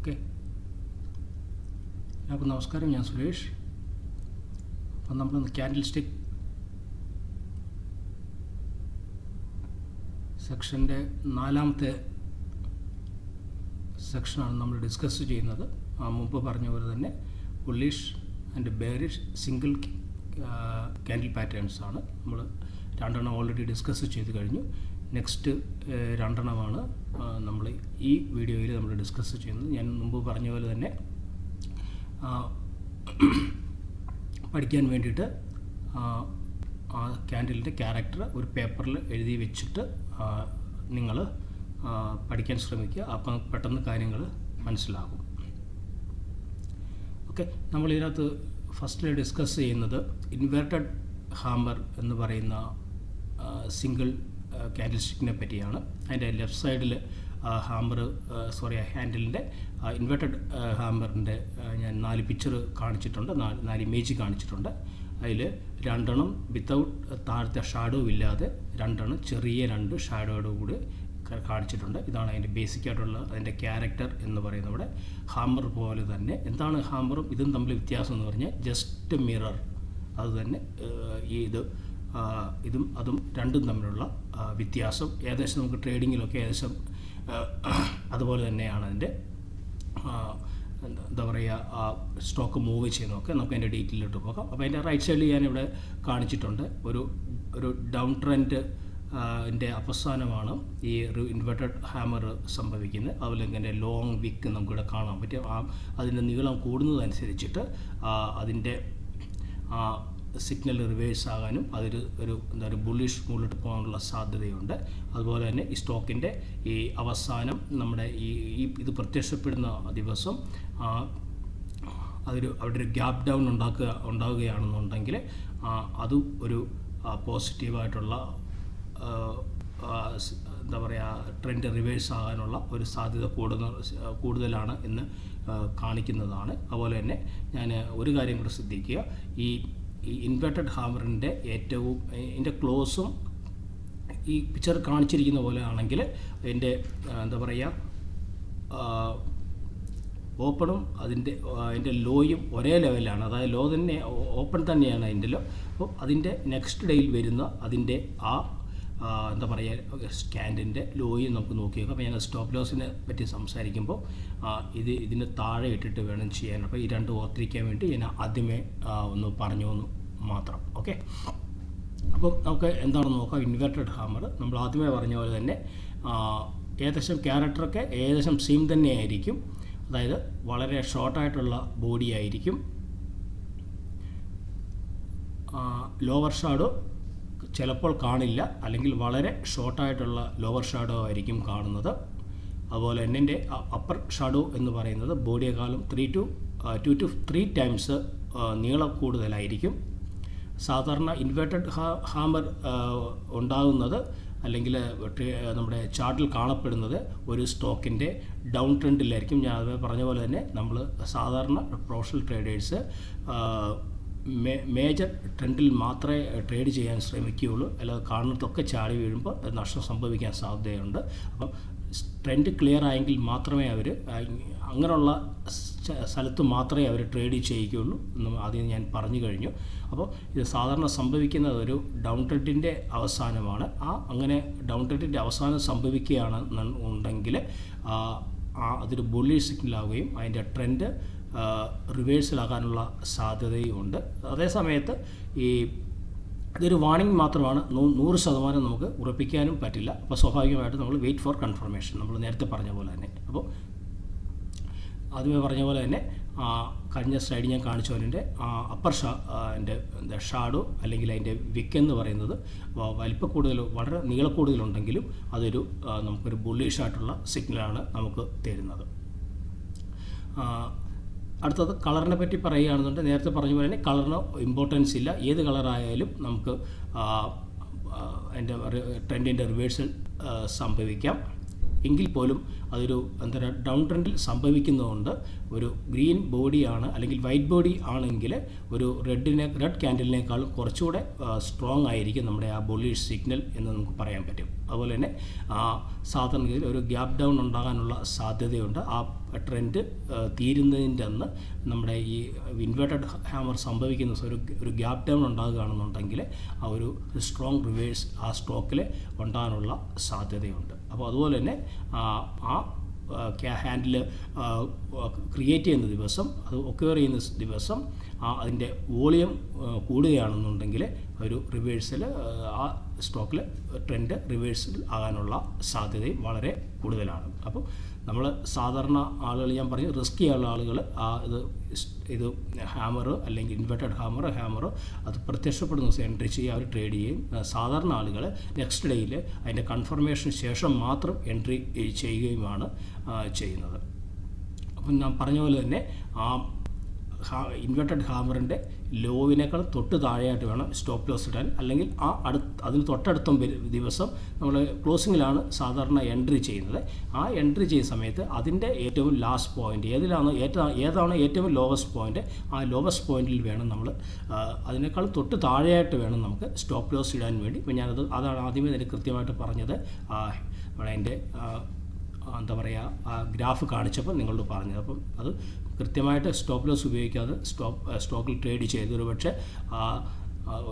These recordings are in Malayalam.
ഓക്കെ. എല്ലാവർക്കും നമസ്കാരം ഞാൻ സുരേഷ്. അപ്പം നമ്മൾ ക്യാൻഡിൽ സ്റ്റിക്ക് സെക്ഷന്റെ നാലാമത്തെ സെക്ഷനാണ് നമ്മൾ ഡിസ്കസ് ചെയ്യുന്നത്. ആ മുമ്പ് പറഞ്ഞ പോലെ തന്നെ bullish and bearish single candle patterns ആണ്. നമ്മൾ രണ്ടെണ്ണം ഓൾറെഡി ഡിസ്കസ് ചെയ്ത് കഴിഞ്ഞു. നെക്സ്റ്റ് രണ്ടെണ്ണമാണ് നമ്മൾ ഈ വീഡിയോയിൽ നമ്മൾ ഡിസ്കസ് ചെയ്യുന്നത്. ഞാൻ മുമ്പ് പറഞ്ഞ പോലെ തന്നെ പഠിക്കാൻ വേണ്ടിയിട്ട് ആ ക്യാൻഡിലിന്റെ ക്യാരക്ടർ ഒരു പേപ്പറിൽ എഴുതി വെച്ചിട്ട് നിങ്ങൾ പഠിക്കാൻ ശ്രമിക്കുക. അപ്പം പെട്ടെന്ന് കാര്യങ്ങൾ മനസ്സിലാകും. ഓക്കെ നമ്മൾ ഇതിനകത്ത് ഫസ്റ്റിൽ ഡിസ്കസ് ചെയ്യുന്നത് ഇൻവേർട്ടഡ് ഹാമർ എന്ന് പറയുന്ന സിംഗിൾ ക്യാൻഡിൽ സ്റ്റിക്കിനെ പറ്റിയാണ്. അതിന്റെ ലെഫ്റ്റ് സൈഡിൽ ഹാമർ സോറി ഹാൻഡിലിന്റെ ഇൻവെർട്ടഡ് ഹാമറിന്റെ ഞാൻ നാല് പിക്ചർ കാണിച്ചിട്ടുണ്ട്. നാല് നാല് ഇമേജ് കാണിച്ചിട്ടുണ്ട്. അതിൽ രണ്ടെണ്ണം വിത്തൗട്ട് താഴത്തെ ഷാഡോ ഇല്ലാതെ രണ്ടെണ്ണം ചെറിയ രണ്ട് ഷാഡോയോട് കൂടി കാണിച്ചിട്ടുണ്ട്. ഇതാണ് അതിന്റെ ബേസിക് ആയിട്ടുള്ള അതിന്റെ ക്യാരക്ടർ എന്ന് പറയുന്നത് ഇവിടെ. ഹാമർ പോലെ തന്നെ. എന്താണ് ഹാമറും ഇതും തമ്മിൽ വ്യത്യാസം എന്ന് പറഞ്ഞാൽ ജസ്റ്റ് മിറർ അതുതന്നെ ഈ ഇത് ഇതും അതും രണ്ടും തമ്മിലുള്ള വ്യത്യാസം. ഏകദേശം നമുക്ക് ട്രേഡിങ്ങിലൊക്കെ ഏകദേശം അതുപോലെ തന്നെയാണ് അതിന്റെ എന്താ പറയുക സ്റ്റോക്ക് മൂവ് ചെയ്യുന്നതൊക്കെ നമുക്ക് അതിന്റെ ഡീറ്റെയിലോട്ട് പോകാം അപ്പോൾ അതിന്റെ റൈറ്റ് സൈഡിൽ ഞാൻ ഇവിടെ കാണിച്ചിട്ടുണ്ട്. ഒരു ഒരു ഡൗൺ ട്രെൻഡ് ന്റെ അവസാനമാണ് ഈ ഒരു ഇൻവെർട്ടഡ് ഹാമർ സംഭവിക്കുന്നത്. അതുപോലെ തന്നെ ലോങ് വിക്ക് നമുക്കിവിടെ കാണാൻ പറ്റും. ആ അതിന്റെ നീളം കൂടുന്നതനുസരിച്ചിട്ട് അതിന്റെ സിഗ്നൽ റിവേഴ്സ് ആകാനും അതൊരു ഒരു എന്താ പറയുക ബുള്ളിഷ് മുകളിലോട്ട് പോകാനുള്ള സാധ്യതയുണ്ട്. അതുപോലെ തന്നെ ഈ സ്റ്റോക്കിന്റെ ഈ അവസാനം നമ്മുടെ ഈ ഇത് പ്രത്യക്ഷപ്പെടുന്ന ദിവസം അതൊരു അവിടെ ഒരു ഗ്യാപ് ഡൗൺ ഉണ്ടാക്കുക ഉണ്ടാവുകയാണെന്നുണ്ടെങ്കിൽ അതും ഒരു പോസിറ്റീവായിട്ടുള്ള എന്താ പറയുക ട്രെൻഡ് റിവേഴ്സ് ആകാനുള്ള ഒരു സാധ്യത കൂടുന്ന കൂടുതലാണ് എന്ന് കാണിക്കുന്നതാണ്. അതുപോലെ തന്നെ ഞാൻ ഒരു കാര്യം കൂടെ ശ്രദ്ധിക്കുക. ഈ ഈ ഇൻവേർട്ടഡ് ഹാമറിന്റെ ഏറ്റവും ഇതിന്റെ ക്ലോസും ഈ പിക്ചർ കാണിച്ചിരിക്കുന്ന പോലെ ആണെങ്കിൽ അതിന്റെ എന്താ പറയുക ഓപ്പണും അതിന്റെ അതിന്റെ ലോയും ഒരേ ലെവലാണ് അതായത് ലോ തന്നെ ഓപ്പൺ തന്നെയാണ് അതിന്റെ ലോ അപ്പോൾ അതിന്റെ നെക്സ്റ്റ് ഡേയിൽ വരുന്ന അതിന്റെ ആ എന്താ പറയുക സ്റ്റാൻഡിന്റെ ലോയിൽ നമുക്ക് നോക്കി അപ്പോൾ ഞങ്ങൾ സ്റ്റോപ്പ് ലോസിനെ പറ്റി സംസാരിക്കുമ്പോൾ ഇത് ഇതിന് താഴെ ഇട്ടിട്ട് വേണം ചെയ്യാൻ. അപ്പോൾ ഈ രണ്ട് ഓർത്തിരിക്കാൻ വേണ്ടി ഞാൻ ആദ്യമേ ഒന്ന് പറഞ്ഞു എന്ന് മാത്രം. ഓക്കെ? അപ്പം നമുക്ക് എന്താണെന്ന് നോക്കാം. ഇൻവെർട്ടഡ് ഹാമർ നമ്മൾ ആദ്യമേ പറഞ്ഞ പോലെ തന്നെ ഏകദേശം ക്യാരക്ടറൊക്കെ ഏകദേശം സെയിം തന്നെ ആയിരിക്കും. അതായത് വളരെ ഷോർട്ടായിട്ടുള്ള ബോഡി ആയിരിക്കും. ലോവർ ഷാഡോ ചിലപ്പോൾ കാണില്ല. അല്ലെങ്കിൽ വളരെ ഷോർട്ടായിട്ടുള്ള ലോവർ ഷാഡോ ആയിരിക്കും കാണുന്നത്. അതുപോലെ എന്നിന്റെ അപ്പർ ഷാഡോ എന്ന് പറയുന്നത് ബോഡിയെക്കാളും three two two two three times നീളം കൂടുതലായിരിക്കും. സാധാരണ ഇൻവേർട്ടഡ് ഹാമർ ഉണ്ടാകുന്നത് അല്ലെങ്കിൽ നമ്മുടെ ചാർട്ടിൽ കാണപ്പെടുന്നത് ഒരു സ്റ്റോക്കിന്റെ ഡൗൺ ട്രെൻഡിലായിരിക്കും ഞാൻ പറഞ്ഞ പോലെ തന്നെ നമ്മൾ സാധാരണ പ്രൊഫഷണൽ ട്രേഡേഴ്സ് മേജർ ട്രെൻഡിൽ മാത്രമേ ട്രേഡ് ചെയ്യാൻ ശ്രമിക്കുകയുള്ളൂ. അല്ലാതെ കാണുന്നതൊക്കെ ചാടി വീഴുമ്പോൾ നഷ്ടം സംഭവിക്കാൻ സാധ്യതയുണ്ട്. അപ്പം ട്രെൻഡ് ക്ലിയർ ആയെങ്കിൽ മാത്രമേ അവർ അങ്ങനെയുള്ള സ്ഥലത്ത് മാത്രമേ അവർ ട്രേഡ് ചെയ്യുകയുള്ളൂ എന്ന് ആദ്യം ഞാൻ പറഞ്ഞു കഴിഞ്ഞു. അപ്പോൾ ഇത് സാധാരണ സംഭവിക്കുന്നത് ഒരു ഡൗൺ ട്രെൻഡിന്റെ അവസാനമാണ്. ആ അങ്ങനെ ഡൗൺ ട്രെൻഡിന്റെ അവസാനം സംഭവിക്കുകയാണ് ഉണ്ടെങ്കിൽ അതൊരു ബുള്ളി സിഗ്നലാവുകയും അതിന്റെ ട്രെൻഡ് റിവേഴ്സിലാകാനുള്ള സാധ്യതയുമുണ്ട് അതേസമയത്ത് ഈ ഇതൊരു വാണിംഗ് മാത്രമാണ്. നൂറ് ശതമാനം നമുക്ക് ഉറപ്പിക്കാനും പറ്റില്ല. അപ്പോൾ സ്വാഭാവികമായിട്ട് നമ്മൾ വെയിറ്റ് ഫോർ കൺഫർമേഷൻ നമ്മൾ നേരത്തെ പറഞ്ഞ പോലെ തന്നെ. അപ്പോൾ ആദ്യമേ പറഞ്ഞ പോലെ തന്നെ ആ കഴിഞ്ഞ സ്ലൈഡ് ഞാൻ കാണിച്ച പോലെ അപ്പർ ഷാ എന്റെ എന്താ ഷാഡോ അല്ലെങ്കിൽ അതിന്റെ വിക്ക് എന്ന് പറയുന്നത് വലിപ്പ കൂടുതൽ വളരെ നീളക്കൂടുതലുണ്ടെങ്കിലും അതൊരു നമുക്കൊരു ബുള്ളിഷായിട്ടുള്ള സിഗ്നലാണ് നമുക്ക് തരുന്നത്. അടുത്തത് കളറിനെ പറ്റി പറയുകയാണെന്നുണ്ടെങ്കിൽ നേരത്തെ പറഞ്ഞ പോലെ തന്നെ കളറിന് ഇമ്പോർട്ടൻസ് ഇല്ല. ഏത് കളറായാലും നമുക്ക് അതിന്റെ ട്രെൻഡിന്റെ റിവേഴ്സൽ സംഭവിക്കാം. എങ്കിൽ പോലും അതൊരു എന്താ ഡൗൺ ട്രെൻഡിൽ സംഭവിക്കുന്നതുകൊണ്ട് ഒരു ഗ്രീൻ ബോഡിയാണ് അല്ലെങ്കിൽ വൈറ്റ് ബോഡി ആണെങ്കിൽ ഒരു റെഡിനെ റെഡ് ക്യാൻഡിലിനേക്കാളും കുറച്ചുകൂടെ സ്ട്രോങ് ആയിരിക്കും നമ്മുടെ ആ ബോളിഷ് സിഗ്നൽ എന്ന് നമുക്ക് പറയാൻ പറ്റും. അതുപോലെ തന്നെ ആ സാധാരണഗതിയിൽ ഒരു ഗ്യാപ് ഡൗൺ ഉണ്ടാകാനുള്ള സാധ്യതയുണ്ട്. ആ ട്രെൻഡ് തീരുന്നതിന്റെ അന്ന് നമ്മുടെ ഈ ഇൻവേർട്ടഡ് ഹാമർ സംഭവിക്കുന്ന ഒരു ഒരു ഗ്യാപ് ഡൗൺ ഉണ്ടാകുകയാണെന്നുണ്ടെങ്കിൽ ആ ഒരു സ്ട്രോങ് റിവേഴ്സ് ആ സ്റ്റോക്കിൽ ഉണ്ടാകാനുള്ള സാധ്യതയുണ്ട്. അപ്പോൾ അതുപോലെ തന്നെ ആ ഹാൻഡിൽ ക്രിയേറ്റ് ചെയ്യുന്ന ദിവസം അത് ഒക്യുവർ ചെയ്യുന്ന ദിവസം ആ അതിന്റെ വോളിയം കൂടുകയാണെന്നുണ്ടെങ്കിൽ ഒരു റിവേഴ്സൽ ആ സ്റ്റോക്കിൽ ട്രെൻഡ് റിവേഴ്സൽ ആകാനുള്ള സാധ്യതയും വളരെ കൂടുതലാണ്. അപ്പോൾ നമ്മൾ സാധാരണ ആളുകൾ ഞാൻ പറഞ്ഞു റിസ്കി ഉള്ള ആളുകൾ ആ ഇത് ഇത് ഹാമർ അല്ലെങ്കിൽ ഇൻവെർട്ടഡ് ഹാമർ ഹാമർ അത് പ്രത്യക്ഷപ്പെടുന്ന ദിവസം എൻട്രി ചെയ്യുക അവർ ട്രേഡ് ചെയ്യും. സാധാരണ ആളുകൾ നെക്സ്റ്റ് ഡേയിൽ അതിന്റെ കൺഫർമേഷന് ശേഷം മാത്രം എൻട്രി ചെയ്യുകയുമാണ് ചെയ്യുന്നത്. അപ്പം ഞാൻ പറഞ്ഞ പോലെ തന്നെ ആ ഇൻവെർട്ടഡ് ഹാമറിന്റെ ലോവിനേക്കാൾ തൊട്ട് താഴെയായിട്ട് വേണം സ്റ്റോപ്പ് ലോസ് ഇടാൻ. അല്ലെങ്കിൽ ആ അടുത്ത് അതിന് തൊട്ടടുത്ത ദിവസം നമ്മൾ ക്ലോസിങ്ങിലാണ് സാധാരണ എൻട്രി ചെയ്യുന്നത്. ആ എൻട്രി ചെയ്യുന്ന സമയത്ത് അതിന്റെ ഏറ്റവും ലാസ്റ്റ് പോയിന്റ് ഏതിലാണ് ഏറ്റവും ഏതാണ് ഏറ്റവും ലോവസ്റ്റ് പോയിന്റ് ആ ലോവസ്റ്റ് പോയിന്റിൽ വേണം നമ്മൾ അതിനേക്കാൾ തൊട്ട് താഴെയായിട്ട് വേണം നമുക്ക് സ്റ്റോപ്പ് ലോസ് ഇടാൻ വേണ്ടി. ഇപ്പം ഞാനത് അതാണ് ആദ്യമേ തന്നെ കൃത്യമായിട്ട് പറഞ്ഞത്. എന്റെ എന്താ പറയുക ഗ്രാഫ് കാണിച്ചപ്പോൾ നിങ്ങളോട് പറഞ്ഞത്. അപ്പം അത് കൃത്യമായിട്ട് സ്റ്റോപ്പ് ലോസ് ഉപയോഗിക്കാതെ സ്റ്റോപ്പ് സ്റ്റോക്കിൽ ട്രേഡ് ചെയ്ത് ഒരു പക്ഷേ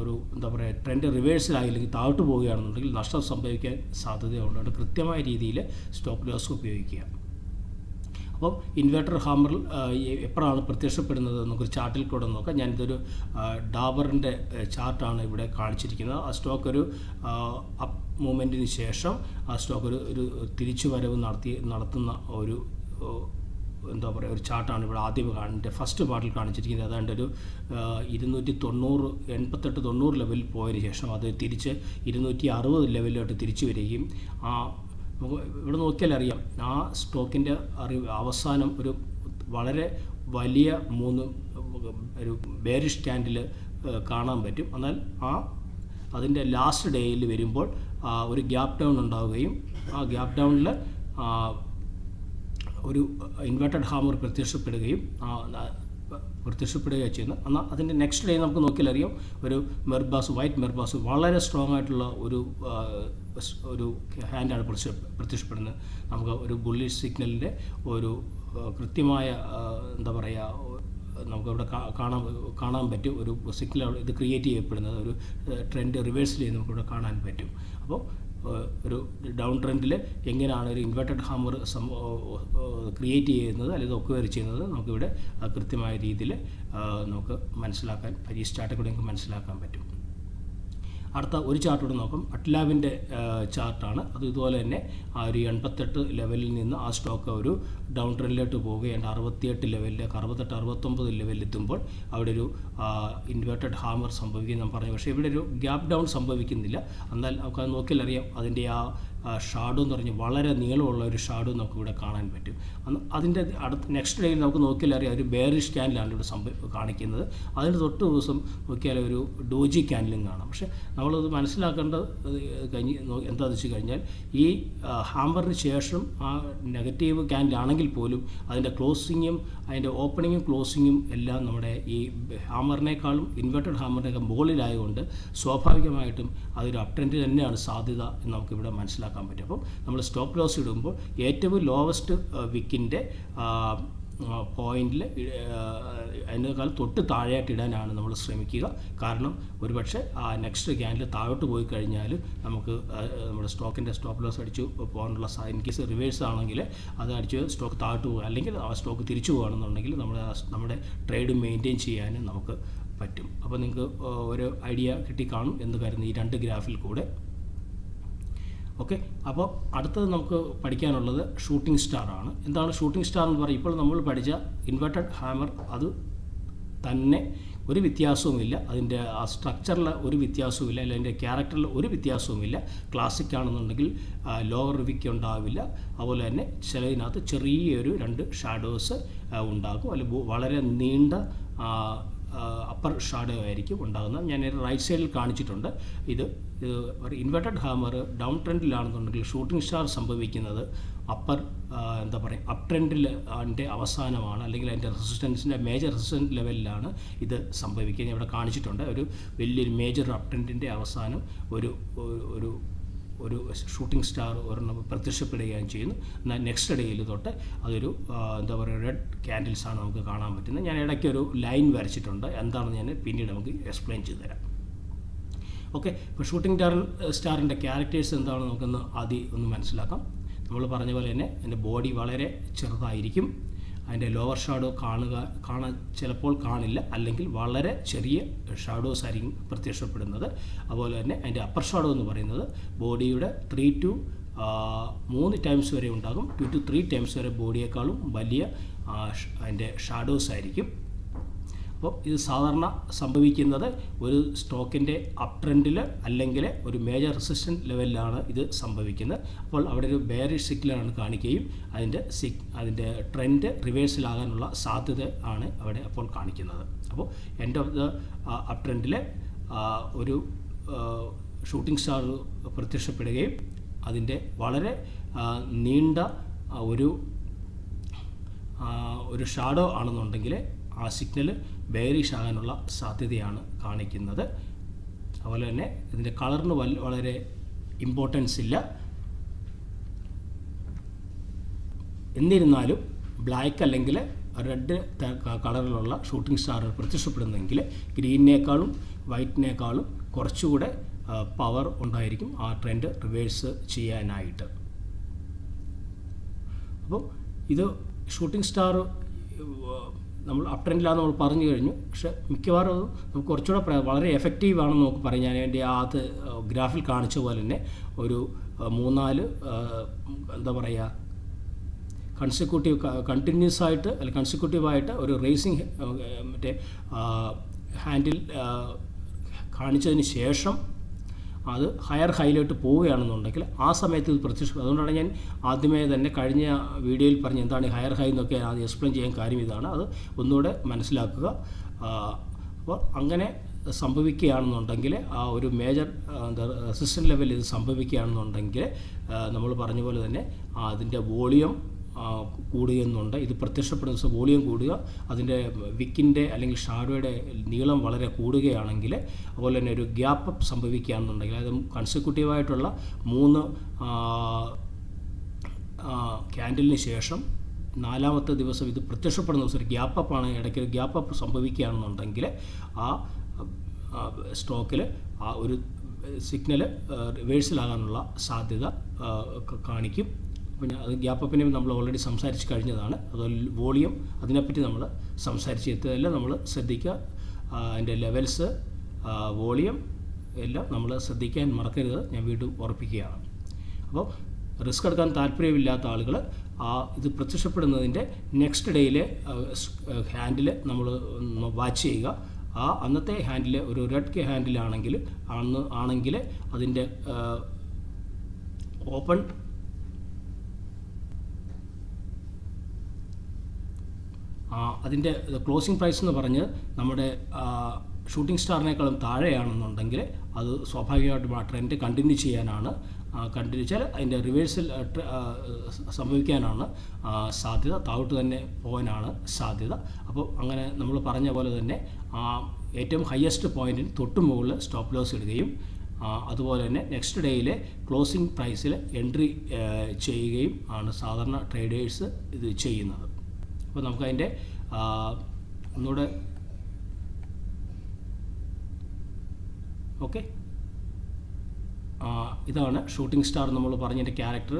ഒരു എന്താ പറയുക ട്രെൻഡ് റിവേഴ്സിലായി അല്ലെങ്കിൽ താഴ്ത്തു പോവുകയാണെന്നുണ്ടെങ്കിൽ നഷ്ടം സംഭവിക്കാൻ സാധ്യതയുണ്ട്. അത് കൃത്യമായ രീതിയിൽ സ്റ്റോപ്പ് ലോസ് ഉപയോഗിക്കുക. അപ്പം ഇൻവെർട്ടർ ഹാമർ എപ്പോഴാണ് പ്രത്യക്ഷപ്പെടുന്നത് നമുക്കൊരു ചാർട്ടിൽ കൂടെ നോക്കാം. ഞാനിതൊരു ഡാബറിന്റെ ചാർട്ടാണ് ഇവിടെ കാണിച്ചിരിക്കുന്നത്. ആ സ്റ്റോക്ക് ഒരു അപ്പ് മൂവ്മെന്റിന് ശേഷം ആ സ്റ്റോക്ക് ഒരു ഒരു തിരിച്ചു വരവ് നടത്തി നടത്തുന്ന ഒരു എന്താ പറയുക ഒരു ചാർട്ടാണ് ഇവിടെ ആദ്യം കാണുന്നത് ഫസ്റ്റ് പാർട്ടിൽ കാണിച്ചിരിക്കുന്നത്. ഏതാണ്ട് ഒരു ഇരുന്നൂറ്റി തൊണ്ണൂറ് എൺപത്തെട്ട് തൊണ്ണൂറ് ലെവലിൽ പോയതിന് ശേഷം അത് തിരിച്ച് ഇരുന്നൂറ്റി അറുപത് ലെവലിലോട്ട് തിരിച്ചു വരികയും ആ ഇവിടെ നോക്കിയാൽ അറിയാം ആ സ്റ്റോക്കിന്റെ അറി അവസാനം ഒരു വളരെ വലിയ മൂന്ന് ഒരു ബേരിഷ് ക്യാൻഡിൽ കാണാൻ പറ്റും. എന്നാൽ ആ അതിന്റെ ലാസ്റ്റ് ഡേയിൽ വരുമ്പോൾ ഒരു ഗ്യാപ്പ് ഡൗൺ ഉണ്ടാവുകയും ആ ഗ്യാപ്പ് ഡൗണിൽ ഒരു ഇൻവേർട്ടഡ് ഹാമർ പ്രത്യക്ഷപ്പെടുകയും പ്രത്യക്ഷപ്പെടുകയാണ് ചെയ്യുന്നത്. എന്നാൽ അതിന്റെ നെക്സ്റ്റ് ഡേ നമുക്ക് നോക്കിയാൽ അറിയാം ഒരു മെർബാസ് വൈറ്റ് മെർബാസ് വളരെ സ്ട്രോങ് ആയിട്ടുള്ള ഒരു ഒരു ഹാൻഡാണ് പ്രത്യക്ഷപ്പെടുന്നത്. നമുക്ക് ഒരു ബുള്ളിഷ് സിഗ്നലിന്റെ ഒരു കൃത്യമായ എന്താ പറയുക നമുക്കവിടെ കാണാൻ കാണാൻ പറ്റും. ഒരു സിഗ്നൽ ഇത് ക്രിയേറ്റ് ചെയ്യപ്പെടുന്നത്. ഒരു ട്രെൻഡ് റിവേഴ്സൽ ചെയ്ത് നമുക്കിവിടെ കാണാൻ പറ്റും. അപ്പോൾ ഒരു ഡൗൺ ട്രെൻഡിൽ എങ്ങനെയാണ് ഒരു ഇൻവെർട്ടഡ് ഹാമർ ക്രിയേറ്റ് ചെയ്യുന്നത് അല്ലെങ്കിൽ ഒക്വയർ ചെയ്യുന്നത് നമുക്കിവിടെ കൃത്യമായ രീതിയിൽ നമുക്ക് മനസ്സിലാക്കാൻ ഈ സ്റ്റാർട്ടിൽ കൂടെ നമുക്ക് മനസ്സിലാക്കാൻ പറ്റും. അടുത്ത ഒരു ചാർട്ട് കൂടെ നോക്കാം. അറ്റ്ലാവിന്റെ ചാർട്ടാണ് അത് ഇതുപോലെ തന്നെ ആ ഒരു എൺപത്തെട്ട് ലെവലിൽ നിന്ന് ആ സ്റ്റോക്ക് ഒരു ഡൗൺ ട്രെൻഡിലോട്ട് പോവുകയാണ്. അറുപത്തിയെട്ട് ലെവലിലേക്ക് അറുപത്തെട്ട് അറുപത്തൊമ്പത് ലെവലിൽ എത്തുമ്പോൾ അവിടെ ഒരു ഇൻവേർട്ടഡ് ഹാമർ സംഭവിക്കും ഞാൻ പറഞ്ഞു. പക്ഷേ ഇവിടെ ഒരു ഗ്യാപ് ഡൗൺ സംഭവിക്കുന്നില്ല. എന്നാൽ നമുക്ക് അത് നോക്കിയാലറിയാം. അതിന്റെ ആ ഷാഡോ എന്ന് പറഞ്ഞ് വളരെ നീളമുള്ള ഒരു ഷാഡോ നമുക്ക് ഇവിടെ കാണാൻ പറ്റും. അതിന്റെ അടുത്ത നെക്സ്റ്റ് ഡേയിൽ നമുക്ക് നോക്കിയാൽ അറിയാം ഒരു ബേറിഷ് ക്യാൻഡിലാണ് ഇവിടെ സംഭവം കാണിക്കുന്നത്. അതിന് തൊട്ട് ദിവസം നോക്കിയാൽ ഒരു ഡോജി ക്യാനിലും കാണാം. പക്ഷേ നമ്മളത് മനസ്സിലാക്കേണ്ടത് കഴിഞ്ഞ് എന്താണെന്ന് വെച്ച് കഴിഞ്ഞാൽ ഈ ഹാമ്പറിന് ശേഷം ആ നെഗറ്റീവ് ക്യാനിലാണെങ്കിൽ പോലും അതിന്റെ ക്ലോസിങ്ങും അതിന്റെ ഓപ്പണിങ്ങും ക്ലോസിങ്ങും എല്ലാം നമ്മുടെ ഈ ഹാമറിനേക്കാളും ഇൻവെർട്ടഡ് ഹാമറിനേക്കാൾ മുകളിലായതുകൊണ്ട് സ്വാഭാവികമായിട്ടും അതൊരു അപ് ട്രെൻഡ് തന്നെയാണ് സാധ്യത എന്ന് നമുക്കിവിടെ മനസ്സിലാക്കാൻ പറ്റും. അപ്പം നമ്മൾ സ്റ്റോപ്പ് ലോസ് ഇടുമ്പോൾ ഏറ്റവും ലോവസ്റ്റ് വിക്കിന്റെ പോയിന്റിൽ അതിനേക്കാൾ തൊട്ട് താഴെയായിട്ട് ഇടാനാണ് നമ്മൾ ശ്രമിക്കുക. കാരണം ഒരുപക്ഷെ ആ നെക്സ്റ്റ് ക്യാൻഡിൽ താഴോട്ട് പോയി കഴിഞ്ഞാൽ നമുക്ക് നമ്മുടെ സ്റ്റോക്കിന്റെ സ്റ്റോപ്പ് ലോസ് അടിച്ചു പോകാനുള്ള ഇൻ കേസ് റിവേഴ്സ് ആണെങ്കിൽ അത് അടിച്ച് സ്റ്റോക്ക് താഴോട്ട് പോകുക അല്ലെങ്കിൽ ആ സ്റ്റോക്ക് തിരിച്ചു പോകുകയാണെന്നുണ്ടെങ്കിൽ നമ്മുടെ നമ്മുടെ ട്രേഡ് മെയിന്റെയിൻ ചെയ്യാനും നമുക്ക് പറ്റും. അപ്പോൾ നിങ്ങൾക്ക് ഒരു ഐഡിയ കിട്ടിക്കാണും എന്ന് കരുതുന്നു ഈ രണ്ട് ഗ്രാഫിൽ കൂടെ ഓക്കെ? അപ്പോൾ അടുത്തത് നമുക്ക് പഠിക്കാനുള്ളത് ഷൂട്ടിംഗ് സ്റ്റാർ ആണ്. എന്താണ് ഷൂട്ടിംഗ് സ്റ്റാർ എന്ന് പറയുമ്പോൾ ഇപ്പോൾ നമ്മൾ പഠിച്ച ഇൻവെർട്ടഡ് ഹാമർ അത് തന്നെ ഒരു വ്യത്യാസവുമില്ല. അതിന്റെ ആ സ്ട്രക്ചറിൽ ഒരു വ്യത്യാസവുമില്ല. അല്ലെങ്കിൽ അതിന്റെ ക്യാരക്ടറിൽ ഒരു വ്യത്യാസവുമില്ല. ക്ലാസിക് ആണെന്നുണ്ടെങ്കിൽ ലോവർ വിക്ക് ഉണ്ടാവില്ല. അതുപോലെ തന്നെ ചിലതിനകത്ത് ചെറിയൊരു രണ്ട് ഷാഡോസ് ഉണ്ടാകും. അല്ലെങ്കിൽ വളരെ നീണ്ട അപ്പർ ഷാഡോ ആയിരിക്കും ഉണ്ടാകുന്നത്. ഞാൻ റൈറ്റ് സൈഡിൽ കാണിച്ചിട്ടുണ്ട്. ഇത് ഒരു ഇൻവെർട്ടഡ് ഹാമർ ഡൗൺ ട്രെൻഡിലാണെന്നുണ്ടെങ്കിൽ ഷൂട്ടിംഗ് സ്റ്റാർ സംഭവിക്കുന്നത് അപ്പർ എന്താ പറയുക അപ് ട്രെൻഡിൽ അതിന്റെ അവസാനമാണ്. അല്ലെങ്കിൽ അതിന്റെ റെസിസ്റ്റൻസിന്റെ മേജർ റെസിസ്റ്റൻസ് ലെവലിലാണ് ഇത് സംഭവിക്കുക ഞാൻ ഇവിടെ കാണിച്ചിട്ടുണ്ട്. ഒരു വലിയൊരു മേജർ അപ് ട്രെൻഡിന്റെ അവസാനം ഒരു ഒരു ഒരു ഷൂട്ടിംഗ് സ്റ്റാർ ഒരെണ്ണം പ്രത്യക്ഷപ്പെടുകയും ചെയ്യുന്നു. എന്നാൽ നെക്സ്റ്റ് ഡേയിൽ തൊട്ട് അതൊരു എന്താ പറയുക റെഡ് ക്യാൻഡിൽസാണ് നമുക്ക് കാണാൻ പറ്റുന്നത്. ഞാൻ ഇടയ്ക്ക് ഒരു ലൈൻ വരച്ചിട്ടുണ്ട്. എന്താണെന്ന് ഞാൻ പിന്നീട് നമുക്ക് എക്സ്പ്ലെയിൻ ചെയ്തു തരാം. ഓക്കെ ഇപ്പോൾ ഷൂട്ടിംഗ് സ്റ്റാർ സ്റ്റാറിന്റെ ക്യാരക്ടേഴ്സ് എന്താണെന്ന് നമുക്കൊന്ന് ആദ്യം ഒന്ന് മനസ്സിലാക്കാം. നമ്മൾ പറഞ്ഞ പോലെ തന്നെ എന്റെ ബോഡി വളരെ ചെറുതായിരിക്കും. അതിന്റെ ലോവർ ഷാഡോ കാണുക കാണാൻ ചിലപ്പോൾ കാണില്ല. അല്ലെങ്കിൽ വളരെ ചെറിയ ഷാഡോസ് ആയിരിക്കും പ്രത്യക്ഷപ്പെടുന്നത്. അതുപോലെ തന്നെ അതിന്റെ അപ്പർ ഷാഡോ എന്ന് പറയുന്നത് ബോഡിയുടെ ത്രീ ടു മൂന്ന് ടൈംസ് വരെ ഉണ്ടാകും. ടു ടു ത്രീ ടൈംസ് വരെ ബോഡിയേക്കാളും വലിയ അതിന്റെ ഷാഡോസ് ആയിരിക്കും. അപ്പോൾ ഇത് സാധാരണ സംഭവിക്കുന്നത് ഒരു സ്റ്റോക്കിന്റെ അപ് ട്രെൻഡിൽ അല്ലെങ്കിൽ ഒരു മേജർ റെസിസ്റ്റന്റ് ലെവലിലാണ് ഇത് സംഭവിക്കുന്നത്. അപ്പോൾ അവിടെ ഒരു ബെയറിഷ് സിഗ്നലാണ് കാണിക്കുകയും അതിന്റെ സിഗ് അതിന്റെ ട്രെൻഡ് റിവേഴ്സിലാകാനുള്ള സാധ്യത ആണ് അവിടെ അപ്പോൾ കാണിക്കുന്നത്. അപ്പോൾ എൻഡ് ഓഫ് ദ അപ് ട്രെൻഡിൽ ഒരു ഷൂട്ടിംഗ് സ്റ്റാർ പ്രത്യക്ഷപ്പെടുകയും അതിന്റെ വളരെ നീണ്ട ഒരു ഒരു ഷാഡോ ആണെന്നുണ്ടെങ്കിൽ ആ സിഗ്നൽ ബെയറിഷ് ആകാനുള്ള സാധ്യതയാണ് കാണിക്കുന്നത്. അതുപോലെ തന്നെ ഇതിന്റെ കളറിന് വളരെ ഇമ്പോർട്ടൻസ് ഇല്ല. എന്നിരുന്നാലും ബ്ലാക്ക് അല്ലെങ്കിൽ റെഡ് കളറിലുള്ള ഷൂട്ടിംഗ് സ്റ്റാർ പ്രത്യക്ഷപ്പെടുന്നെങ്കിൽ ഗ്രീനിനേക്കാളും വൈറ്റിനേക്കാളും കുറച്ചുകൂടെ പവർ ഉണ്ടായിരിക്കും ആ ട്രെൻഡ് റിവേഴ്സ് ചെയ്യാനായിട്ട്. അപ്പോൾ ഇത് ഷൂട്ടിംഗ് സ്റ്റാർ നമ്മൾ അപ് ട്രെൻഡിലാന്ന് നമ്മൾ പറഞ്ഞു കഴിഞ്ഞു. പക്ഷെ മിക്കവാറും അത് നമുക്ക് കുറച്ചുകൂടെ വളരെ എഫക്റ്റീവ് ആണെന്ന് നമുക്ക് പറയാം. ഞാൻ എന്റെ ആ ഗ്രാഫിൽ കാണിച്ച പോലെ തന്നെ ഒരു മൂന്നാൽ എന്താ പറയുക കൺസിക്യൂട്ടീവ് കണ്ടിന്യൂസ് ആയിട്ട് അല്ലെങ്കിൽ കൺസിക്യൂട്ടീവായിട്ട് ഒരു റേസിങ് മറ്റേ ഹാൻഡിൽ കാണിച്ചതിന് ശേഷം അത് ഹയർ ഹൈയിലോട്ട് പോവുകയാണെന്നുണ്ടെങ്കിൽ ആ സമയത്ത് ഇത് പ്രത്യക്ഷപ്പെടും അതുകൊണ്ടാണ് ഞാൻ ആദ്യമേ തന്നെ കഴിഞ്ഞ വീഡിയോയിൽ പറഞ്ഞ് എന്താണ് ഹയർ ഹൈ എന്നൊക്കെ അത് എക്സ്പ്ലെയിൻ ചെയ്യാൻ കാര്യം ഇതാണ്. അത് ഒന്നുകൂടെ മനസ്സിലാക്കുക. അപ്പോൾ അങ്ങനെ സംഭവിക്കുകയാണെന്നുണ്ടെങ്കിൽ ആ ഒരു മേജർ എന്താ റെസിസ്റ്റന്റ് ലെവലിൽ ഇത് സംഭവിക്കുകയാണെന്നുണ്ടെങ്കിൽ നമ്മൾ പറഞ്ഞ പോലെ തന്നെ അതിന്റെ വോളിയം കൂടുകയെന്നുണ്ട്. ഇത് പ്രത്യക്ഷപ്പെടുന്ന വോളിയം കൂടുക. അതിന്റെ വിക്കിന്റെ അല്ലെങ്കിൽ ഷാഡോയുടെ നീളം വളരെ കൂടുകയാണെങ്കിൽ അതുപോലെ തന്നെ ഒരു ഗ്യാപ്പ് അപ്പ് സംഭവിക്കുകയാണെന്നുണ്ടെങ്കിൽ അതായത് കൺസിക്യൂട്ടീവായിട്ടുള്ള മൂന്ന് ക്യാൻഡിലിന് ശേഷം നാലാമത്തെ ദിവസം ഇത് പ്രത്യക്ഷപ്പെടുന്ന ദിവസം ഒരു ഗ്യാപ്പ് ഇടയ്ക്ക് ഒരു ഗ്യാപ്പ് അപ്പ് സംഭവിക്കുകയാണെന്നുണ്ടെങ്കിൽ ആ സ്റ്റോക്കിൽ ആ ഒരു സിഗ്നൽ റിവേഴ്സിലാകാനുള്ള സാധ്യത കാണിക്കും. അപ്പോൾ അത് ഗ്യാപ്പിനെയും നമ്മൾ ഓൾറെഡി സംസാരിച്ച് കഴിഞ്ഞതാണ്. അതുപോലെ വോളിയം അതിനെപ്പറ്റി നമ്മൾ സംസാരിച്ച് എത്തിയതെല്ലാം നമ്മൾ ശ്രദ്ധിക്കുക. അതിന്റെ ലെവൽസ് വോളിയം എല്ലാം നമ്മൾ ശ്രദ്ധിക്കാൻ മറക്കരുത്. ഞാൻ വീണ്ടും ഉറപ്പിക്കുകയാണ്. അപ്പോൾ റിസ്ക് എടുക്കാൻ താല്പര്യമില്ലാത്ത ആളുകൾ ആ ഇത് പ്രത്യക്ഷപ്പെടുന്നതിന്റെ നെക്സ്റ്റ് ഡേയിലെ ഹാൻഡിൽ നമ്മൾ വാച്ച് ചെയ്യുക. ആ അന്നത്തെ ഹാൻഡിൽ ഒരു റെഡ് കെ ഹാൻഡിലാണെങ്കിൽ അന്ന് ആണെങ്കിൽ അതിന്റെ ഓപ്പൺ അതിന്റെ ക്ലോസിംഗ് പ്രൈസ് എന്ന് പറഞ്ഞ് നമ്മുടെ ഷൂട്ടിംഗ് സ്റ്റാറിനേക്കാളും താഴെയാണെന്നുണ്ടെങ്കിൽ അത് സ്വാഭാവികമായിട്ടും ആ ട്രെൻഡ് കണ്ടിന്യൂ ചെയ്യാനാണ് കണ്ടിന്യൂ വെച്ചാൽ അതിന്റെ റിവേഴ്സൽ സംഭവിക്കാനാണ് സാധ്യത. താഴോട്ട് തന്നെ പോകാനാണ് സാധ്യത. അപ്പോൾ അങ്ങനെ നമ്മൾ പറഞ്ഞ പോലെ തന്നെ ഏറ്റവും ഹയസ്റ്റ് പോയിന്റിന് തൊട്ട് മുകളിൽ സ്റ്റോപ്പ് ലോസ് ഇടുകയും അതുപോലെ തന്നെ നെക്സ്റ്റ് ഡേയിലെ ക്ലോസിംഗ് പ്രൈസിൽ എൻട്രി ചെയ്യുകയും ആണ് സാധാരണ ട്രേഡേഴ്സ് ഇത് ചെയ്യുന്നത്. അപ്പോൾ നമുക്കതിന്റെ ഒന്നുകൂടെ ഓക്കെ. ഇതാണ് ഷൂട്ടിംഗ് സ്റ്റാർ നമ്മൾ പറഞ്ഞതിന്റെ ക്യാരക്ടർ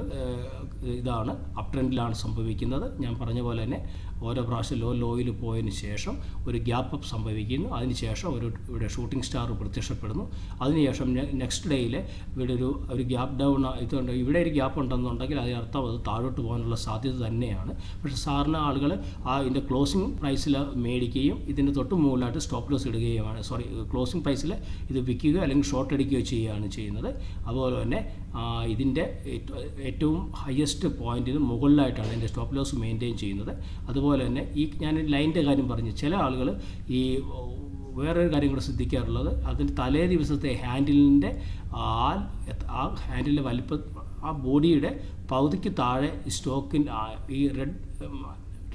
ഇതാണ്. അപ് ട്രെൻഡിലാണ് സംഭവിക്കുന്നത്. ഞാൻ പറഞ്ഞ പോലെ തന്നെ ഓരോ പ്രാവശ്യം ലോ ലോയിൽ പോയതിന് ശേഷം ഒരു ഗ്യാപ്പ് അപ്പ് സംഭവിക്കുന്നു. അതിനുശേഷം ഒരു ഇവിടെ ഷൂട്ടിംഗ് സ്റ്റാർ പ്രത്യക്ഷപ്പെടുന്നു. അതിനുശേഷം നെക്സ്റ്റ് ഡേയിൽ ഇവിടെ ഒരു ഒരു ഗ്യാപ്പ് ഡൗൺ ഇതുണ്ട് ഇവിടെ ഒരു ഗ്യാപ്പ് ഉണ്ടെന്നുണ്ടെങ്കിൽ അതിനർത്ഥം അത് താഴോട്ട് പോകാനുള്ള സാധ്യത തന്നെയാണ്. പക്ഷേ സാറിന് ആളുകൾ ആ ഇതിന്റെ ക്ലോസിംഗ് പ്രൈസിൽ മേടിക്കുകയും ഇതിന്റെ തൊട്ട് മുകളിലായിട്ട് സ്റ്റോപ്പ് ലോസ് ഇടുകയുമാണ്. സോറി ക്ലോസിംഗ് പ്രൈസിൽ ഇത് വിൽക്കുകയോ അല്ലെങ്കിൽ ഷോർട്ട് അടിക്കുകയോ ചെയ്യുകയാണ് ചെയ്യുന്നത്. അതുപോലെ തന്നെ ഇതിന്റെ ഏറ്റവും ഹയസ്റ്റ് പോയിന്റിന് മുകളിലായിട്ടാണ് ഇതിന്റെ സ്റ്റോപ്പ് ലോസ് മെയിന്റെയിൻ ചെയ്യുന്നത്. അതുപോലെ തന്നെ ഈ ഞാൻ ലൈന്റെ കാര്യം പറഞ്ഞു. ചില ആളുകൾ ഈ വേറൊരു കാര്യം കൂടെ ശ്രദ്ധിക്കാറുള്ളത് അതിന്റെ തലേ ദിവസത്തെ ഹാൻഡിലിന്റെ ആ ആ ഹാൻഡിലിന്റെ വലിപ്പം ആ ബോഡിയുടെ പകുതിക്ക് താഴെ സ്റ്റോക്കിന്റെ ഈ റെഡ്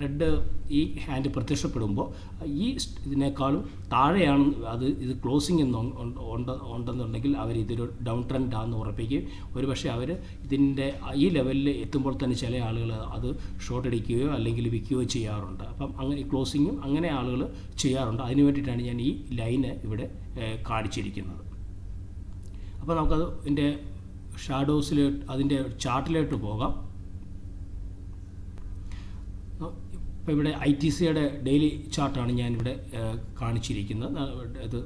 റെഡ് ഈ ഹാൻഡ് പ്രത്യക്ഷപ്പെടുമ്പോൾ ഈ ഇതിനേക്കാളും താഴെയാണ് അത് ഇത് ക്ലോസിങ് എന്ന് ഉണ്ട് ഉണ്ട് ഉണ്ടെന്നുണ്ടെങ്കിൽ അവർ ഇതൊരു ഡൗൺ ട്രെൻഡ് ആണെന്ന് ഉറപ്പിക്കുകയും ഒരുപക്ഷെ അവർ ഇതിന്റെ ഈ ലെവലിൽ എത്തുമ്പോൾ തന്നെ ചില ആളുകൾ അത് ഷോർട്ട് അടിക്കുകയോ അല്ലെങ്കിൽ വിൽക്കുകയോ ചെയ്യാറുണ്ട്. അപ്പം അങ്ങനെ ക്ലോസിങ്ങും അങ്ങനെ ആളുകൾ ചെയ്യാറുണ്ട്. അതിന് വേണ്ടിയിട്ടാണ് ഞാൻ ഈ ലൈന് ഇവിടെ കാണിച്ചിരിക്കുന്നത്. അപ്പോൾ നമുക്കത് ഇതിന്റെ ഷാഡോസിലോട്ട് അതിന്റെ ചാർട്ടിലോട്ട് പോകാം. ഇപ്പോൾ ഇവിടെ ഐ ടി സിയുടെ ഡെയിലി ചാർട്ടാണ് ഞാനിവിടെ കാണിച്ചിരിക്കുന്നത്. അത്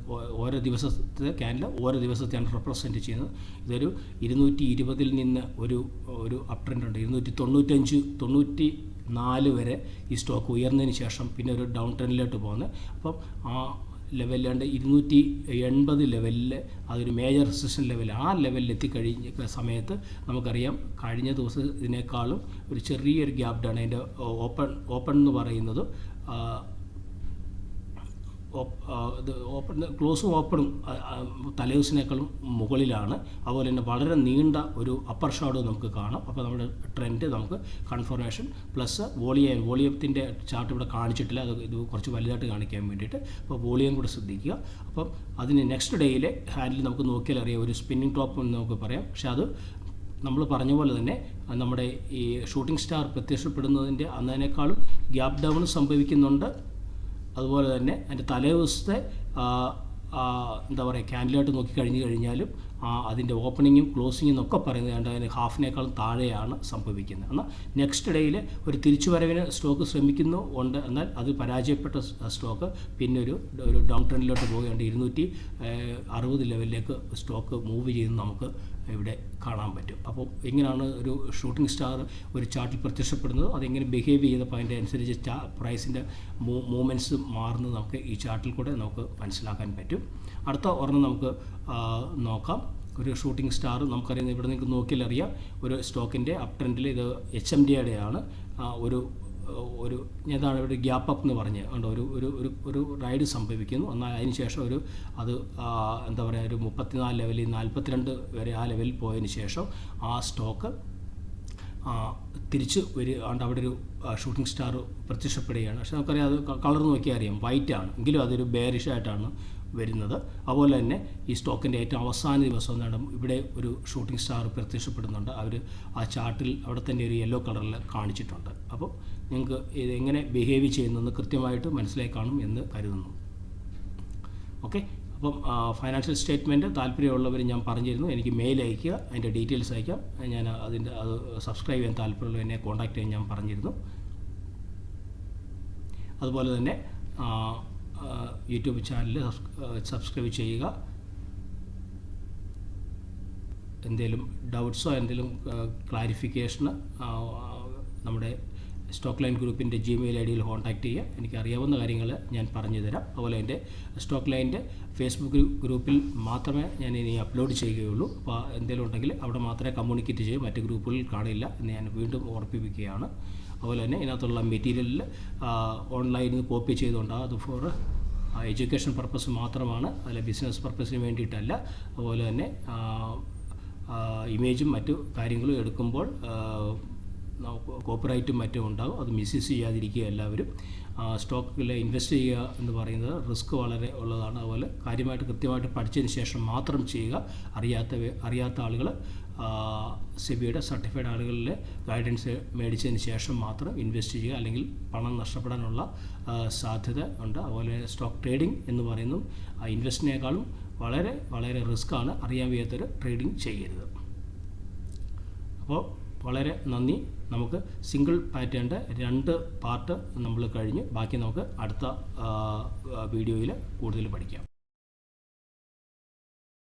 ഓരോ ദിവസത്തെ ക്യാൻഡിൽ ഓരോ ദിവസത്തെയാണ് റെപ്രസെന്റ് ചെയ്യുന്നത്. ഇതൊരു ഇരുന്നൂറ്റി ഇരുപതിൽ നിന്ന് ഒരു ഒരു അപ് ട്രെൻഡ് ഉണ്ട് ഇരുന്നൂറ്റി തൊണ്ണൂറ്റഞ്ച് തൊണ്ണൂറ്റി നാല് വരെ ഈ സ്റ്റോക്ക് ഉയർന്നതിന് ശേഷം പിന്നെ ഒരു ഡൗൺ ട്രെൻഡിലോട്ട് പോകുന്നത്. അപ്പം ആ ലെവലിലാണ്ട് ഇരുന്നൂറ്റി എൺപത് ലെവലിൽ അതൊരു മേജർ റെസിസ്റ്റൻ ലെവൽ ആ ലെവലിൽ എത്തിക്കഴിഞ്ഞ സമയത്ത് നമുക്കറിയാം കഴിഞ്ഞ ദിവസം ഇതിനേക്കാളും ഒരു ചെറിയൊരു ഗ്യാപ്ഡാണ് അതിന്റെ ഓപ്പൺ ഓപ്പൺ എന്ന് പറയുന്നത്. ഓപ്പൺ ക്ലോസും ഓപ്പണും ആ, മുകളിലാണ്. അതുപോലെ തന്നെ വളരെ നീണ്ട ഒരു അപ്പർ ഷാഡോ നമുക്ക് കാണാം. അപ്പോൾ നമ്മുടെ ട്രെൻഡ് നമുക്ക് കൺഫർമേഷൻ പ്ലസ് വോളിയം വോളിയത്തിന്റെ ചാർട്ട് ഇവിടെ കാണിച്ചിട്ടില്ല. അത് ഇത് കുറച്ച് വലുതായിട്ട് കാണിക്കാൻ വേണ്ടിയിട്ട്. അപ്പോൾ വോളിയം കൂടെ ശ്രദ്ധിക്കുക. അപ്പം അതിന് നെക്സ്റ്റ് ഡേയിലെ ഹാൻഡിൽ നമുക്ക് നോക്കിയാൽ അറിയാം. ഒരു സ്പിന്നിങ് ടോപ്പ് എന്ന് നമുക്ക് പറയാം. പക്ഷേ അത് നമ്മൾ പറഞ്ഞ പോലെ തന്നെ നമ്മുടെ ഈ ഷൂട്ടിംഗ് സ്റ്റാർ പ്രത്യക്ഷപ്പെടുന്നതിന്റെ അന്നതിനേക്കാളും ഗ്യാപ് ഡൗൺ സംഭവിക്കുന്നുണ്ട്. അതുപോലെ തന്നെ അതിന്റെ തലേദിവസത്തെ എന്താ പറയുക ക്യാൻഡിലായിട്ട് നോക്കി കഴിഞ്ഞു കഴിഞ്ഞാലും അതിന്റെ ഓപ്പണിങ്ങും ക്ലോസിങ്ങും എന്നൊക്കെ പറയുന്നത് കണ്ട് അതിന് ഹാഫിനേക്കാളും താഴെയാണ് സംഭവിക്കുന്നത്. എന്നാൽ നെക്സ്റ്റ് ഡേയിൽ ഒരു തിരിച്ചുവരവിന് സ്റ്റോക്ക് ശ്രമിക്കുന്നു ഉണ്ട്. എന്നാൽ അത് പരാജയപ്പെട്ട സ്റ്റോക്ക് പിന്നെ ഒരു ഒരു ഡൗൺ ട്രെൻഡിലോട്ട് പോവുകയുണ്ട് ഇരുന്നൂറ്റി അറുപത് ലെവലിലേക്ക് സ്റ്റോക്ക് മൂവ് ചെയ്യുന്നത് നമുക്ക് ഇവിടെ കാണാൻ പറ്റും. അപ്പോൾ എങ്ങനെയാണ് ഒരു ഷൂട്ടിംഗ് സ്റ്റാർ ഒരു ചാർട്ടിൽ പ്രത്യക്ഷപ്പെടുന്നത്? അതെങ്ങനെ ബിഹേവ് ചെയ്തപ്പോൾ അതിന്റെ അനുസരിച്ച് പ്രൈസിന്റെ മൂവ്മെന്റ്സ് മാറുന്നത് നമുക്ക് ഈ ചാർട്ടിൽ കൂടെ നമുക്ക് മനസ്സിലാക്കാൻ പറ്റും. അടുത്ത ഒരെണ്ണം നമുക്ക് നോക്കാം. ഒരു ഷൂട്ടിംഗ് സ്റ്റാർ നമുക്കറിയാം ഇവിടെ നിങ്ങൾക്ക് നോക്കിയാലറിയാം. ഒരു സ്റ്റോക്കിന്റെ അപ് ട്രെൻഡിൽ ഇത് എച്ച് എം ഡിയുടെയാണ് ഒരു ഒരു ഏതാണ് ഒരു ഗ്യാപ്പ് അപ്പ് എന്ന് പറഞ്ഞ് ഉണ്ട് ഒരു ഒരു ഒരു ഒരു റൈഡ് സംഭവിക്കുന്നു. എന്നാൽ അതിന് ശേഷം ഒരു അത് എന്താ പറയുക ഒരു മുപ്പത്തിനാല് ലെവലിൽ നാൽപ്പത്തിരണ്ട് വരെ ആ ലെവലിൽ പോയതിന് ശേഷം ആ സ്റ്റോക്ക് തിരിച്ച് വരികണ്ട് അവിടെ ഒരു ഷൂട്ടിംഗ് സ്റ്റാർ പ്രത്യക്ഷപ്പെടുകയാണ്. പക്ഷേ നമുക്കറിയാം അത് കളർ നോക്കിയാൽ അറിയാം. വൈറ്റ് ആണ് എങ്കിലും അതൊരു ബെയറിഷ് ആയിട്ടാണ് വരുന്നത്. അതുപോലെ തന്നെ ഈ സ്റ്റോക്കിന്റെ ഏറ്റവും അവസാന ദിവസം എന്താണ് ഇവിടെ ഒരു ഷൂട്ടിംഗ് സ്റ്റാർ പ്രത്യക്ഷപ്പെടുന്നുണ്ട്. അവർ ആ ചാർട്ടിൽ അവിടെ തന്നെ ഒരു യെല്ലോ കളറിൽ കാണിച്ചിട്ടുണ്ട്. അപ്പോൾ നിങ്ങൾക്ക് ഇത് എങ്ങനെ ബിഹേവ് ചെയ്യുന്നെന്ന് കൃത്യമായിട്ട് മനസ്സിലായി കാണും എന്ന് കരുതുന്നു. ഓക്കെ? അപ്പം ഫൈനാൻഷ്യൽ സ്റ്റേറ്റ്മെന്റ് താല്പര്യമുള്ളവർ ഞാൻ പറഞ്ഞിരുന്നു. എനിക്ക് മെയിൽ അയയ്ക്കുക അതിന്റെ ഡീറ്റെയിൽസ് അയക്കാം ഞാൻ അതിന്റെ അത് സബ്സ്ക്രൈബ് ചെയ്യാൻ താല്പര്യമുള്ള എന്നെ കോൺടാക്റ്റ് ചെയ്യാൻ ഞാൻ പറഞ്ഞിരുന്നു. അതുപോലെ തന്നെ യൂട്യൂബ് ചാനൽ സബ്സ്ക്രൈബ് ചെയ്യുക. എന്തെങ്കിലും ഡൗട്ട്സോ എന്തെങ്കിലും ക്ലാരിഫിക്കേഷന് നമ്മുടെ സ്റ്റോക്ക് ലൈൻ ഗ്രൂപ്പിന്റെ ജിമെയിൽ ഐ ഡിയിൽ കോൺടാക്റ്റ് ചെയ്യുക. എനിക്ക് അറിയാവുന്ന കാര്യങ്ങൾ ഞാൻ പറഞ്ഞു തരാം. അതുപോലെ എന്റെ സ്റ്റോക്ക് ലൈന്റെ ഫേസ്ബുക്ക് ഗ്രൂപ്പിൽ മാത്രമേ ഞാൻ ഇനി അപ്ലോഡ് ചെയ്യുകയുള്ളൂ. അപ്പോൾ എന്തെങ്കിലും ഉണ്ടെങ്കിൽ അവിടെ മാത്രമേ കമ്മ്യൂണിക്കേറ്റ് ചെയ്യൂ. മറ്റ് ഗ്രൂപ്പുകളിൽ കാണില്ല എന്ന് ഞാൻ വീണ്ടും ഓർപ്പിപ്പിക്കുകയാണ് അതുപോലെ തന്നെ ഇതിനകത്തുള്ള മെറ്റീരിയലിൽ ഓൺലൈനിൽ നിന്ന് കോപ്പി ചെയ്തുകൊണ്ടാണ് അത് ഫോർ എഡ്യൂക്കേഷൻ പർപ്പസ് മാത്രമാണ്. അല്ല ബിസിനസ് പർപ്പസിന് വേണ്ടിയിട്ടല്ല. അതുപോലെ തന്നെ ഇമേജും മറ്റു കാര്യങ്ങളും എടുക്കുമ്പോൾ കോപ്പറൈറ്റും മറ്റും ഉണ്ടാകും അത് മിസ്യൂസ് ചെയ്യാതിരിക്കുക എല്ലാവരും. സ്റ്റോക്കിൽ ഇൻവെസ്റ്റ് ചെയ്യുക എന്ന് പറയുന്നത് റിസ്ക് വളരെ ഉള്ളതാണ്. അതുപോലെ കാര്യമായിട്ട് കൃത്യമായിട്ട് പഠിച്ചതിന് ശേഷം മാത്രം ചെയ്യുക അറിയാത്ത അറിയാത്ത ആളുകൾ സെബിയുടെ സർട്ടിഫൈഡ് ആളുകളിൽ ഗൈഡൻസ് മേടിച്ചതിന് ശേഷം മാത്രം ഇൻവെസ്റ്റ് ചെയ്യുക അല്ലെങ്കിൽ പണം നഷ്ടപ്പെടാനുള്ള സാധ്യത ഉണ്ട്. അതുപോലെ സ്റ്റോക്ക് ട്രേഡിംഗ് എന്ന് പറയുന്നതും ഇൻവെസ്റ്റിനേക്കാളും വളരെ വളരെ റിസ്ക്കാണ് അറിയാൻ വയ്യാത്തൊരു ട്രേഡിംഗ് ചെയ്യരുത്. അപ്പോൾ വളരെ നന്ദി. നമുക്ക് സിംഗിൾ പാറ്റേണിന്റെ രണ്ട് പാർട്ട് നമ്മൾ കഴിഞ്ഞ്. ബാക്കി നമുക്ക് അടുത്ത വീഡിയോയിൽ കൂടുതൽ പഠിക്കാം.